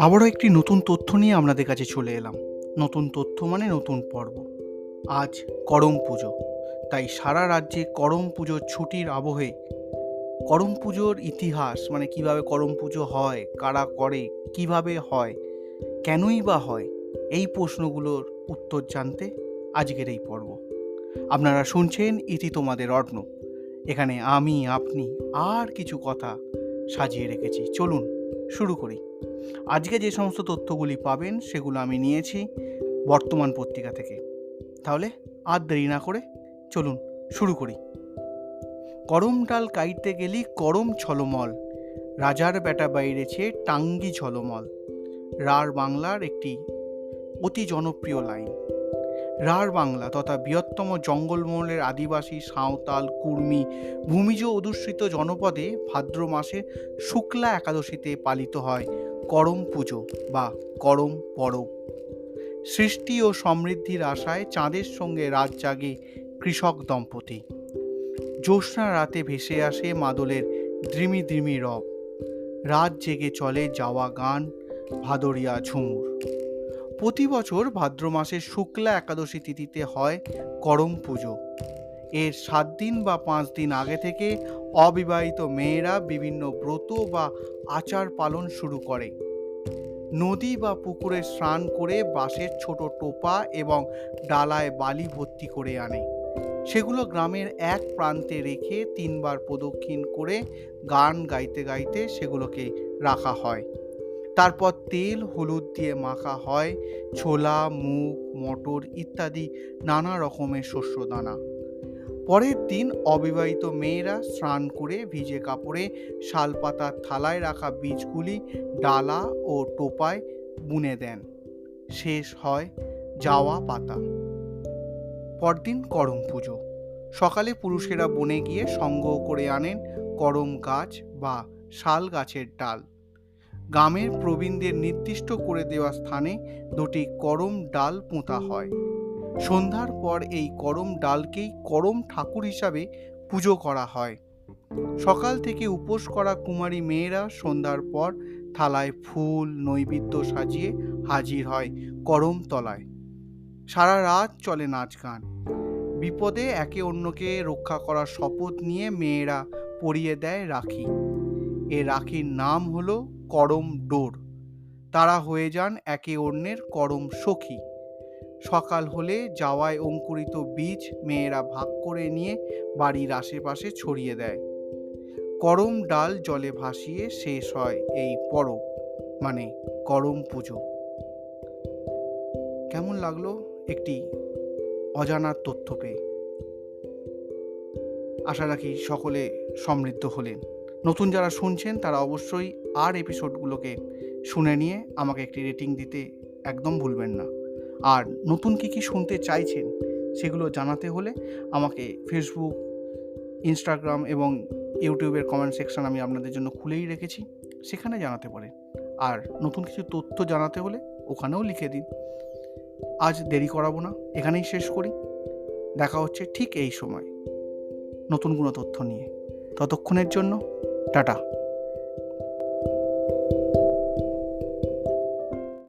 আবারও একটি নতুন তথ্য নিয়ে আপনাদের কাছে চলে এলাম। নতুন তথ্য মানে নতুন পর্ব। আজ করম পুজো। তাই সারা রাজ্যে করম পুজোর ছুটির আবহে করম পুজোর ইতিহাস মানে কীভাবে করম পুজো হয়, কারা করে, কীভাবে হয়, কেনই বা হয়, এই প্রশ্নগুলোর উত্তর জানতে আজকের এই পর্ব। আপনারা শুনছেন ইতি তোমাদের অর্ণ এখানে আমি, আপনি আর কিছু কথা সাজিয়ে রেখেছি। চলুন, শুরু করি। আজকে যে সমস্ত তথ্যগুলি পাবেন, সেগুলো আমি নিয়েছি বর্তমান পত্রিকা থেকে। তাহলে আর দেরি না করে চলুন, শুরু করি। করম ডাল কাইতে গেলি করম ছলমল। রাজার বেটা বাইরেছে টাঙ্গি ঝলমল। রার বাংলার একটি অতি জনপ্রিয় লাইন। রার বাংলা তথা বৃহত্তম জঙ্গলমহলের আদিবাসী, সাঁওতাল, কুর্মি, ভূমিজ অধুষ্ঠিত জনপদে ভাদ্র মাসে শুক্লা একাদশীতে পালিত হয় করম পুজো বা করম পরব। সৃষ্টি ও সমৃদ্ধির আশায় চাঁদের সঙ্গে রাত জাগে কৃষক দম্পতি। জ্যোৎস্না রাতে ভেসে আসে মাদলের দ্রিমি দ্রিমি রব। রাত জেগে চলে যাওয়া গান, ভাদরিয়া ঝুমুর। প্রতি বছর ভাদ্র মাসের শুক্লা একাদশী তিথিতে হয় করম পুজো। এর সাত দিন বা পাঁচ দিন আগে থেকে অবিবাহিত মেয়েরা বিভিন্ন ব্রত বা আচার পালন শুরু করে। নদী বা পুকুরে স্নান করে বাঁশের ছোট টোপা এবং ডালায় বালি ভর্তি করে আনে। সেগুলো গ্রামের এক প্রান্তে রেখে তিনবার প্রদক্ষিণ করে গান গাইতে গাইতে সেগুলোকে রাখা হয়। তারপর তেল, হলুদ দিয়ে মাখা হয়, ছোলা, মুগ, মটর ইত্যাদি নানা রকমের শস্য দানা। পরের দিন অবিবাহিত মেয়েরা স্নান করে ভিজে কাপড়ে শালপাতার থালায় রাখা বীজগুলি ডালা ও টোপায় বুনে দেন। শেষ হয় যাওয়া পাতা। পরদিন করম পুজো। সকালে পুরুষেরা বনে গিয়ে সংগ্রহ করে আনেন করম গাছ বা শাল গাছের ডাল। গ্রামের প্রবীণদের নির্দিষ্ট করে দেওয়া স্থানে দুটি করম ডাল পোঁতা হয়। সন্ধ্যার পর এই করম ডালকেই করম ঠাকুর হিসাবে পুজো করা হয়। সকাল থেকে উপোস করা কুমারী মেয়েরা সন্ধ্যার পর থালায় ফুল, নৈবেদ্য সাজিয়ে হাজির হয় করম তলায়। সারা রাত চলে নাচ গান। বিপদে একে অন্যকে রক্ষা করার শপথ নিয়ে মেয়েরা পরিয়ে দেয় রাখি। এ রাখির নাম হলো করম ডোর। তারা হয়ে যান একে অন্যের করম সখী। সকাল হলে যাওয়ায় অঙ্কুরিত বীজ মেয়েরা ভাগ করে নিয়ে বাড়ির আশেপাশে ছড়িয়ে দেয়। করম ডাল জলে ভাসিয়ে শেষ হয় এই পরব মানে করম পুজো। কেমন লাগল একটি অজানার তথ্য পেয়ে? আশা রাখি সকলে সমৃদ্ধ হলেন। নতুন যারা শুনছেন, তারা অবশ্যই আর এপিসোডগুলোকে শুনে নিয়ে আমাকে একটি রেটিং দিতে একদম ভুলবেন না। আর নতুন কী কী শুনতে চাইছেন, সেগুলো জানাতে হলে আমাকে ফেসবুক ইনস্টাগ্রাম এবং ইউটিউবের কমেন্ট সেকশন আমি আপনাদের জন্য খুলেই রেখেছি, সেখানে জানাতে পারেন আর নতুন কিছু তথ্য জানাতে হলে ওখানেও লিখে দিন। আজ দেরি করাবো না, এখানেই শেষ করি। দেখা হচ্ছে ঠিক এই সময় নতুন কোনো তথ্য নিয়ে। ততক্ষণের জন্য টাটা।